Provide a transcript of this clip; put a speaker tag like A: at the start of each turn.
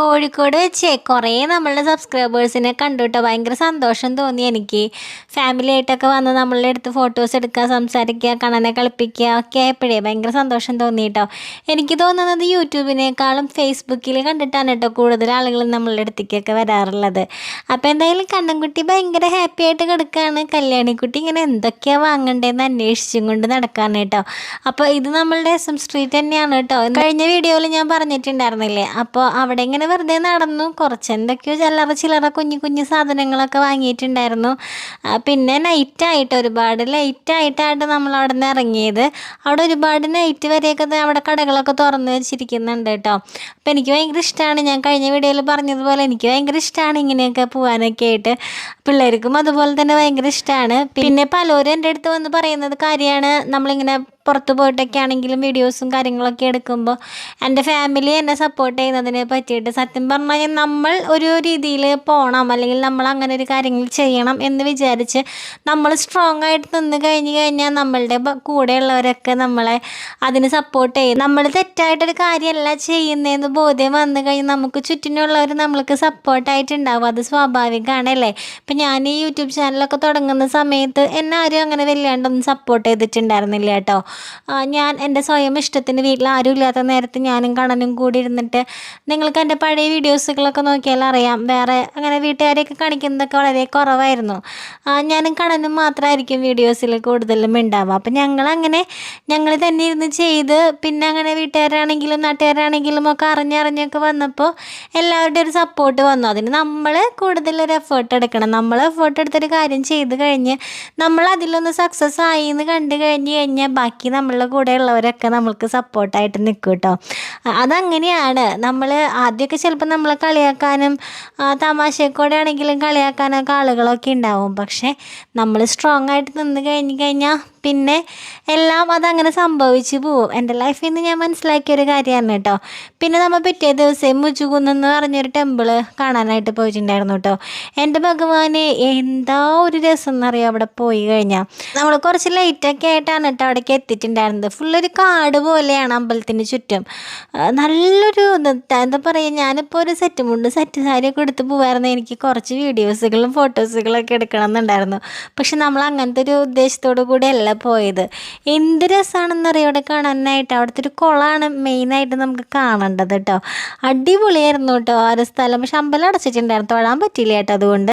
A: കോഴിക്കോട് വെച്ച് കുറേ നമ്മളുടെ സബ്സ്ക്രൈബേഴ്സിനെ കണ്ടുട്ടോ. ഭയങ്കര സന്തോഷം തോന്നി എനിക്ക്. ഫാമിലി ആയിട്ടൊക്കെ വന്ന് നമ്മളുടെ അടുത്ത് ഫോട്ടോസ് എടുക്കുക സംസാരിക്കുക കണ്ണനെ കളിപ്പിക്കുക ഒക്കെ ആയപ്പോഴേ ഭയങ്കര സന്തോഷം തോന്നി കേട്ടോ എനിക്ക് തോന്നുന്നത് യൂട്യൂബിനേക്കാളും ഫേസ്ബുക്കിൽ കണ്ടിട്ടാണ് കേട്ടോ കൂടുതൽ ആളുകൾ നമ്മളുടെ അടുത്തേക്കൊക്കെ വരാറുള്ളത്. അപ്പോൾ എന്തായാലും കണ്ണൻകുട്ടി ഭയങ്കര ഹാപ്പി ആയിട്ട് കിടക്കുകയാണ് കല്യാണിക്കുട്ടി ഇങ്ങനെ എന്തൊക്കെയാണ് വാങ്ങണ്ടേന്ന് അന്വേഷിച്ചും കൊണ്ട് നടക്കാണ് കേട്ടോ അപ്പോൾ ഇത് നമ്മളുടെ എസ് എം സ്ട്രീറ്റ് തന്നെയാണ് കേട്ടോ കഴിഞ്ഞ വീഡിയോയിൽ ഞാൻ പറഞ്ഞിട്ടുണ്ടായിരുന്നില്ലേ? അപ്പോൾ അവിടെ ഇങ്ങനെ വെറുതെ നടന്നു. കുറച്ച് എന്തൊക്കെയോ ചില്ലറ ചില്ലറ കുഞ്ഞു കുഞ്ഞു സാധനങ്ങളൊക്കെ വാങ്ങിയിട്ടുണ്ടായിരുന്നു. പിന്നെ നൈറ്റായിട്ട് ഒരുപാട് ലൈറ്റായിട്ടാണ് നമ്മൾ അവിടെ നിന്ന് ഇറങ്ങിയത്. അവിടെ ഒരുപാട് നൈറ്റ് വരെയൊക്കെ അവിടെ കടകളൊക്കെ തുറന്ന് വെച്ചിരിക്കുന്നുണ്ട് കേട്ടോ. അപ്പോൾ എനിക്ക് ഭയങ്കര ഇഷ്ടമാണ് ഞാൻ കഴിഞ്ഞ വീഡിയോയിൽ പറഞ്ഞതുപോലെ എനിക്ക് ഭയങ്കര ഇഷ്ടമാണ് ഇങ്ങനെയൊക്കെ പോകാനൊക്കെ ആയിട്ട്. പിള്ളേർക്കും അതുപോലെ തന്നെ ഭയങ്കര ഇഷ്ടമാണ് പിന്നെ പലരും എന്റെ അടുത്ത് വന്ന് പറയുന്നത് കാര്യമാണ്. നമ്മളിങ്ങനെ പുറത്ത് പോയിട്ടൊക്കെ ആണെങ്കിലും വീഡിയോസും കാര്യങ്ങളൊക്കെ എടുക്കുമ്പോൾ എന്റെ ഫാമിലി എന്നെ സപ്പോർട്ട് ചെയ്യുന്നതിനെ പറ്റിയിട്ട് സത്യം പറഞ്ഞു കഴിഞ്ഞാൽ നമ്മൾ ഒരു രീതിയിൽ പോകണം അല്ലെങ്കിൽ നമ്മൾ അങ്ങനെ ഒരു കാര്യങ്ങൾ ചെയ്യണം എന്ന് വിചാരിച്ച് നമ്മൾ സ്ട്രോങ് ആയിട്ട് നിന്ന് കഴിഞ്ഞ് കഴിഞ്ഞാൽ നമ്മളുടെ കൂടെയുള്ളവരൊക്കെ നമ്മളെ അതിന് സപ്പോർട്ട് ചെയ്യും. നമ്മൾ തെറ്റായിട്ടൊരു കാര്യമല്ല ചെയ്യുന്നതെന്ന് ബോധ്യം വന്നു കഴിഞ്ഞാൽ നമുക്ക് ചുറ്റിനുള്ളവർ നമ്മൾക്ക് സപ്പോർട്ടായിട്ടുണ്ടാവും അത് സ്വാഭാവികമാണല്ലേ ഇപ്പം ഞാൻ ഈ യൂട്യൂബ് ചാനലൊക്കെ തുടങ്ങുന്ന സമയത്ത് എന്നെ ആരും അങ്ങനെ വല്ലാണ്ടൊന്നും സപ്പോർട്ട് ചെയ്തിട്ടുണ്ടായിരുന്നില്ല കേട്ടോ. ഞാൻ എന്റെ സ്വയം ഇഷ്ടത്തിന് വീട്ടിൽ ആരും ഇല്ലാത്ത നേരത്ത് ഞാനും കണനും കൂടി ഇരുന്നിട്ട് നിങ്ങൾക്ക് എന്റെ പഴയ വീഡിയോസുകളൊക്കെ നോക്കിയാൽ അറിയാം. വേറെ അങ്ങനെ വീട്ടുകാരെയൊക്കെ കാണിക്കുന്നതൊക്കെ വളരെ കുറവായിരുന്നു. ഞാനും കണ്ണനും മാത്രമായിരിക്കും വീഡിയോസിൽ കൂടുതലും ഉണ്ടാവുക. അപ്പം ഞങ്ങളങ്ങനെ ഞങ്ങൾ തന്നെ ഇരുന്ന് ചെയ്ത് പിന്നെ അങ്ങനെ വീട്ടുകാരാണെങ്കിലും നാട്ടുകാരാണെങ്കിലും ഒക്കെ അറിഞ്ഞറിഞ്ഞൊക്കെ വന്നപ്പോൾ എല്ലാവരുടെയും ഒരു സപ്പോർട്ട് വന്നു. അതിന് നമ്മൾ കൂടുതലൊരു എഫേർട്ട് എടുക്കണം. നമ്മൾ എഫേർട്ട് എടുത്തൊരു കാര്യം ചെയ്ത് കഴിഞ്ഞ് നമ്മൾ അതിലൊന്ന് സക്സസ് ആയി എന്ന് കണ്ടു കഴിഞ്ഞ് കഴിഞ്ഞാൽ ബാക്കി നമ്മളുടെ കൂടെ ഉള്ളവരൊക്കെ നമ്മൾക്ക് സപ്പോർട്ടായിട്ട് നിൽക്കും കേട്ടോ. അതങ്ങനെയാണ്. നമ്മൾ ആദ്യമൊക്കെ ചിലപ്പോൾ നമ്മളെ കളിയാക്കാനും തമാശക്കൂടെ ആണെങ്കിലും കളിയാക്കാനൊക്കെ ആളുകളൊക്കെ ഉണ്ടാവും. പക്ഷേ നമ്മൾ സ്ട്രോങ് ആയിട്ട് നിന്ന് കഴിഞ്ഞ് കഴിഞ്ഞാൽ പിന്നെ എല്ലാം അതങ്ങനെ സംഭവിച്ചു പോവും. എന്റെ ലൈഫിൽ നിന്ന് ഞാൻ മനസ്സിലാക്കിയ ഒരു കാര്യമാണ് കേട്ടോ. പിന്നെ നമ്മൾ പിറ്റേ ദിവസം മുച്ചുകുന്നെന്ന് പറഞ്ഞൊരു ടെമ്പിൾ കാണാനായിട്ട് പോയിട്ടുണ്ടായിരുന്നു കേട്ടോ. എന്റെ ഭഗവാനെ എന്താ ഒരു രസം എന്നറിയോ അവിടെ പോയി കഴിഞ്ഞാൽ നമ്മൾ കുറച്ച് ലൈറ്റൊക്കെ ആയിട്ടാണ് കേട്ടോ അവിടേക്ക് എത്തിയിട്ടുണ്ടായിരുന്നത്. ഫുള്ളൊരു കാട് പോലെയാണ് അമ്പലത്തിന് ചുറ്റും. നല്ലൊരു എന്താ പറയുക ഞാനിപ്പോൾ ഒരു സെറ്റ് മുണ്ട് സെറ്റ് സാരിയൊക്കെ എടുത്ത് പോകുമായിരുന്നു എനിക്ക് കുറച്ച് വീഡിയോസുകളും ഫോട്ടോസുകളൊക്കെ എടുക്കണം എന്നുണ്ടായിരുന്നു പക്ഷെ നമ്മൾ അങ്ങനത്തെ ഒരു ഉദ്ദേശത്തോടു കൂടി അല്ല പോയത്. എന്ത് രസമാണെന്നറിയാം അവിടെ കാണാനായിട്ട്. അവിടുത്തെ ഒരു കുളമാണ് മെയിനായിട്ട് നമുക്ക് കാണേണ്ടത് കേട്ടോ. അടിപൊളിയായിരുന്നു കേട്ടോ ആ ഒരു സ്ഥലം. പക്ഷെ അമ്പലം അടച്ചിട്ടുണ്ടായിരുന്നു. തൊഴാൻ പറ്റിയില്ല കേട്ടോ അതുകൊണ്ട്.